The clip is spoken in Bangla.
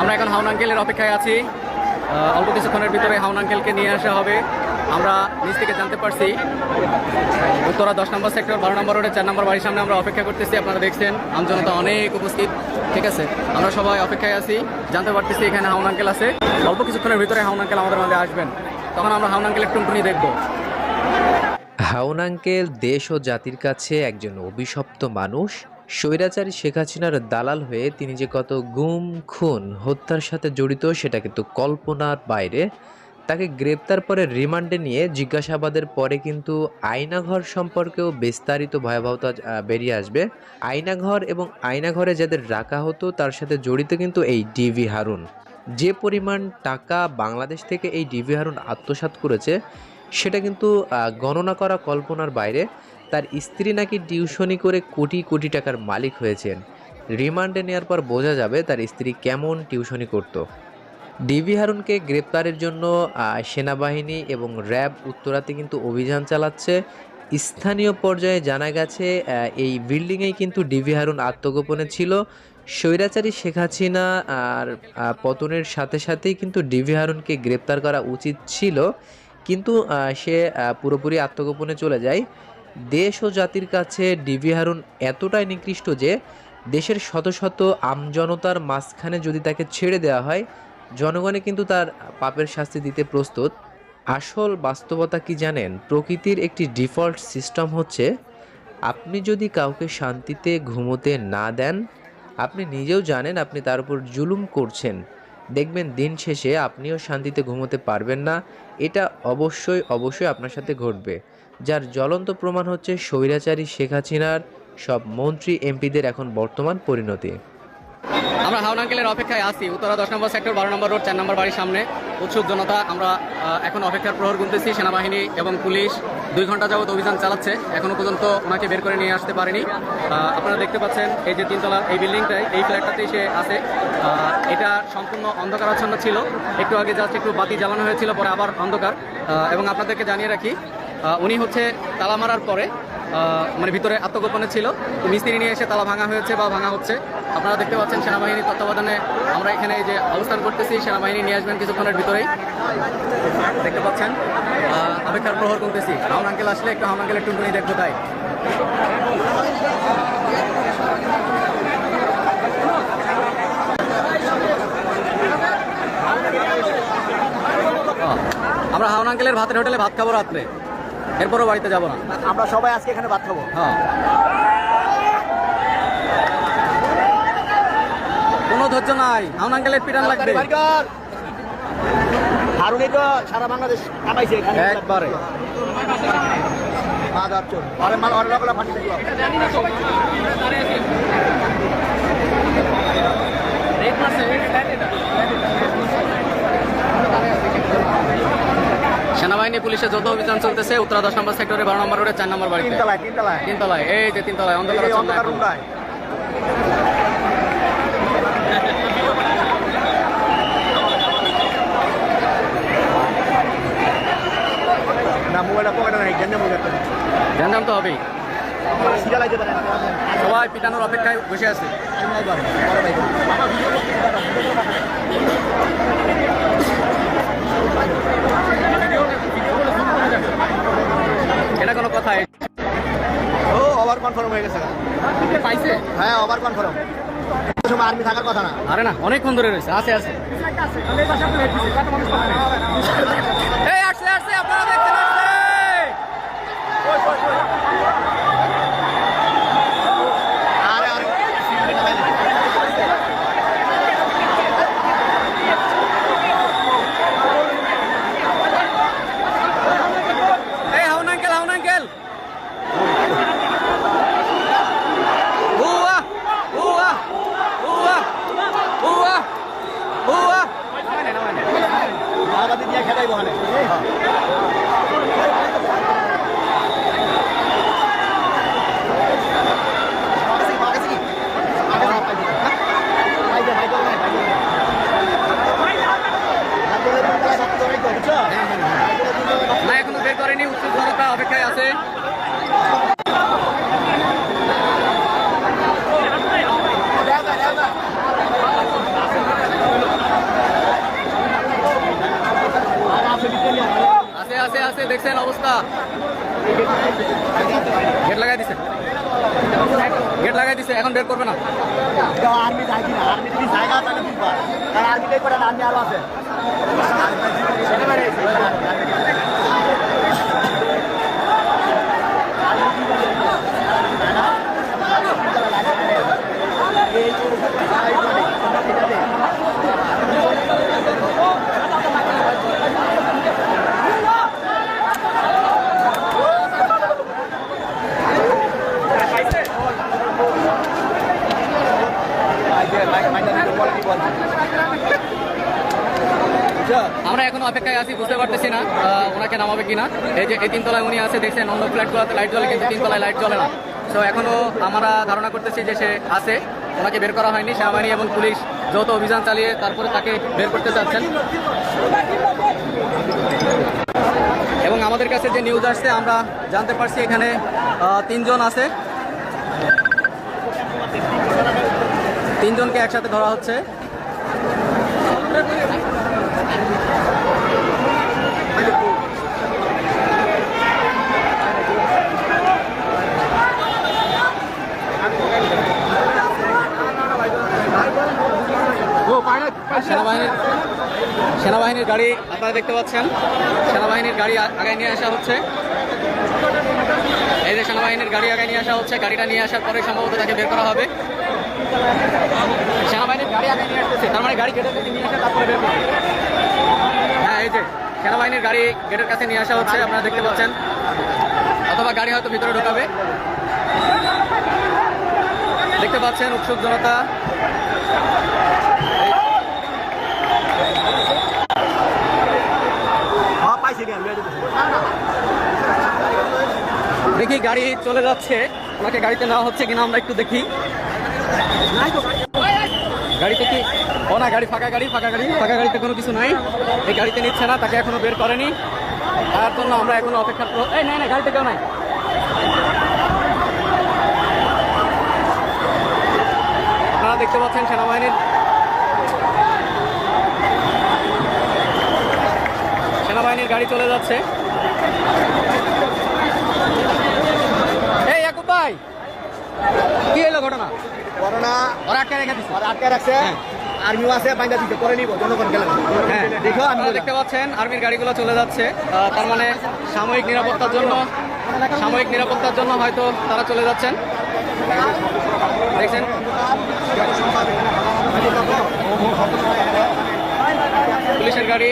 আমরা এখন হাউন আঙ্কেলের অপেক্ষায় আছি। অল্প কিছুক্ষণের ভিতরে হাউন আঙ্কেলকে নিয়ে আসা হবে। আমরা নিচ থেকে জানতে পারছি, উত্তরা দশ নম্বর সেক্টর, বারো নম্বর রোডে চার নম্বর বাড়ির সামনে আমরা অপেক্ষা করতেছি। আপনারা দেখছেন, আমজনতা অনেক উপস্থিত। ঠিক আছে? আমরা সবাই অপেক্ষায় আছি, জানতে পারতেছি এখানে হাউন আঙ্কেল আছে। অল্প কিছুক্ষণের ভিতরে হাউন আঙ্কেল আমাদের মাঝে আসবেন। তখন আমরা হাউন আঙ্কেলের টুনটুনি দেখব। হাউন আঙ্কেল দেশ ও জাতির কাছে একজন অভিশপ্ত মানুষ। স্বৈরাচারী শেখ হাসিনার দালাল হয়ে তিনি যে কত গুম, খুন, হত্যার সাথে জড়িত সেটা কিন্তু কল্পনার বাইরে। তাকে গ্রেপ্তার পরে রিমান্ডে নিয়ে জিজ্ঞাসাবাদের পরে কিন্তু আয়নাঘর সম্পর্কেও বিস্তারিত ভয়াবহতা বেরিয়ে আসবে। আয়নাঘর এবং আয়নাঘরে যাদের রাখা হতো তার সাথে জড়িত কিন্তু এই ডিভি হারুন। যে পরিমাণ টাকা বাংলাদেশ থেকে এই ডিভি হারুন আত্মসাৎ করেছে, সেটা কিন্তু গণনা করা কল্পনার বাইরে। তার স্ত্রী নাকি টিউশনি করে কোটি কোটি টাকার মালিক হয়েছেন। রিমান্ডে নেওয়ার পর বোঝা যাবে তার স্ত্রী কেমন টিউশনি করত। ডিবি হারুনকে গ্রেপ্তারের জন্য সেনাবাহিনী এবং র্যাব উত্তরাতে কিন্তু অভিযান চালাচ্ছে। স্থানীয় পর্যায়ে জানা গেছে এই বিল্ডিংয়েই কিন্তু ডিবি হারুন আত্মগোপনে ছিল। স্বৈরাচারী শেখ হাসিনা আর পতনের সাথে সাথেই কিন্তু ডিবি হারুনকে গ্রেপ্তার করা উচিত ছিল। কিন্তু সে পুরোপুরি আত্মগোপনে চলে যায়। দেশ ও জাতির কাছে ডিবি হারুন এতটাই নিকৃষ্ট যে দেশের শত শত আমজনতার মাঝখানে যদি তাকে ছেড়ে দেওয়া হয়, জনগণে কিন্তু তার পাপের শাস্তি দিতে প্রস্তুত। আসল বাস্তবতা কি জানেন? প্রকৃতির একটি ডিফল্ট সিস্টেম হচ্ছে, আপনি যদি কাউকে শান্তিতে ঘুমোতে না দেন, আপনি নিজেও জানেন আপনি তার উপর জুলুম করছেন। দেখবেন দিন শেষে আপনিও শান্তিতে ঘুমোতে পারবেন না। এটা অবশ্যই অবশ্যই আপনার সাথে ঘটবে। যার জ্বলন্ত প্রমাণ হচ্ছে স্বৈরাচারী শেখ হাসিনার সব মন্ত্রী এমপিদের এখন বর্তমান পরিণতি। আমরা হাওন আঙ্কেলের অপেক্ষায় আছি। উত্তরা দশ নম্বর সেক্টর, বারো নম্বর রোড, চার নম্বর বাড়ির সামনে। উৎসুক জনতা, আমরা এখন অপেক্ষার প্রহর গুনতেছি। সেনাবাহিনী এবং পুলিশ দুই ঘণ্টা যাবত অভিযান চালাচ্ছে। এখনও পর্যন্ত ওনাকে বের করে নিয়ে আসতে পারেনি। আপনারা দেখতে পাচ্ছেন এই যে তিনতলা, এই বিল্ডিংটাই এই ফ্ল্যাটটাতেই সে আছে। এটা সম্পূর্ণ অন্ধকারাচ্ছন্ন ছিল। একটু আগে জাস্ট একটু বাতি জ্বালানো হয়েছিল, পরে আবার অন্ধকার। এবং আপনাদেরকে জানিয়ে রাখি উনি হচ্ছে তালা মারার পরে মানে ভিতরে আত্মগোপনে ছিল। মিস্ত্রি নিয়ে এসে তালা ভাঙা হয়েছে বা ভাঙা হচ্ছে। আপনারা দেখতে পাচ্ছেন সেনাবাহিনীর তত্ত্বাবধানে আমরা এখানে যে অবস্থান করতেছি, সেনাবাহিনী নিয়ে আসবেন কিছুক্ষণের ভিতরেই। দেখতে পাচ্ছেন অপেক্ষার প্রহর করতেছি হাউন আঙ্কেল আসলে একটু হাউন আঙ্কেলের টুনটুনি দেখব তাই। আমরা হাউন আঙ্কেলের ভাতের হোটেলে ভাত খাব রাত্রে। এরপরও বাড়িতে যাব না আমরা সবাই আজকে এখানে ভাত খাব হ্যাঁ কোনো ধৈর্য নাই হাউন আঙ্কেলের পিটান লাগবে হারুনি তো সারা বাংলাদেশ কামাইছে এখানে একবারে মাদার চোর আরে মাল অর্ডার করে ফাটি দেখলাম সেনাবাহিনী পুলিশের যৌথ অভিযান চলতেছে। উত্তরা দশ নম্বর সেক্টরে বারো নম্বর রোডে চার নম্বর বাড়িতে। তিনতলায় তিনতলায়। তিনতলায় এই যে তিনতলায় অন্ধকার রুমটায়। জানজাম তো হবেই। সবাই পিটানোর অপেক্ষায় বসে আছে এটা কোনো কথা ও ওভার কনফার্ম হয়ে গেছে পাইছে হ্যাঁ ওভার কনফার্ম সময় আর্মি থাকার কথা না। আরে না অনেকক্ষণ ধরে রয়েছে। আছে আছে এই আসছে আসছে আপনারা দেখতে পাচ্ছেন আরে আরে এই হাউন আঙ্কেল হাউন আঙ্কেল উয়া উয়া উয়া উয়া উয়া দিয়ে খেলাইব ওখানে না এখনও বের করেনি উত্তর জনতা অপেক্ষায় আছে আছে দেখছেন অবস্থা। গেট লাগাই দিছে। গেট লাগাই দিছে, এখন বের করবে না। আর্মি যাই না আর্মি যদি জায়গা তাহলে করে আর্মি আরও আছে আমরা এখন অপেক্ষায় আছি, বুঝতে পারতেছি না ওনাকে নামাবে কিনা। এই যে এই তিনতলায় উনি আছে, দেখছেন অন্য ফ্ল্যাটগুলোতে লাইট জ্বলে, কিন্তু তিনতলায় লাইট জ্বলে না। তো এখনও আমরা ধারণা করতেছি যে সে আছে, ওনাকে বের করা হয়নি। সেনাবাহিনী এবং পুলিশ যৌথ অভিযান চালিয়ে তারপরে তাকে বের করতে চাচ্ছেন। এবং আমাদের কাছে যে নিউজ আসছে, আমরা জানতে পারছি এখানে তিনজন আছে। তিনজনকে একসাথে ধরা হচ্ছে। সেনাবাহিনীর সেনাবাহিনীর গাড়ি আপনারা দেখতে পাচ্ছেন। সেনাবাহিনীর গাড়ি আগায় নিয়ে আসা হচ্ছে। এই যে সেনাবাহিনীর গাড়ি আগায় নিয়ে আসা হচ্ছে, গাড়িটা নিয়ে আসার পরে সম্ভবত তাকে বের করা হবে। সেনাবাহিনীর গাড়ি আগায় নিয়ে আসতেছে। তার মানে গাড়ি গেটের কাছে নিয়ে আসা তারপরে বের হ্যাঁ এই যে সেনাবাহিনীর গাড়ি গেটের কাছে নিয়ে আসা হচ্ছে আপনারা দেখতে পাচ্ছেন। অথবা গাড়ি হয়তো ভিতরে ঢোকাবে। দেখতে পাচ্ছেন উৎসুক জনতা। হ্যাঁ দেখি গাড়ি চলে যাচ্ছে। ওনাকে গাড়িতে নেওয়া হচ্ছে কিনা আমরা একটু দেখি। গাড়িতে কি ও না, গাড়ি ফাঁকা গাড়ি ফাঁকা গাড়ি, ফাঁকা গাড়িতে কোনো কিছু নাই। এই গাড়িতে নিচ্ছে না, তাকে এখনও বের করেনি। তার জন্য আমরা এখনও অপেক্ষা এই, নাই না গাড়িতে কেউ নাই। আপনারা দেখতে পাচ্ছেন সেনাবাহিনীর সেনাবাহিনীর গাড়ি চলে যাচ্ছে। এই, ইয়াকুব ভাই! কি হলো ঘটনা? করোনা ওরা আটকে রেখে দিচ্ছে আর আটকে রাখছে। হ্যাঁ। আর্মিও আছে বাইন্দা দিতে করে নিব জনগণ গেলেন হ্যাঁ। দেখো আপনারা দেখতে পাচ্ছেন আর্মির গাড়িগুলো চলে যাচ্ছে। তার মানে সাময়িক নিরাপত্তার জন্য সাময়িক নিরাপত্তার জন্য হয়তো তারা চলে যাচ্ছেন। দেখছেন? পুলিশের গাড়ি।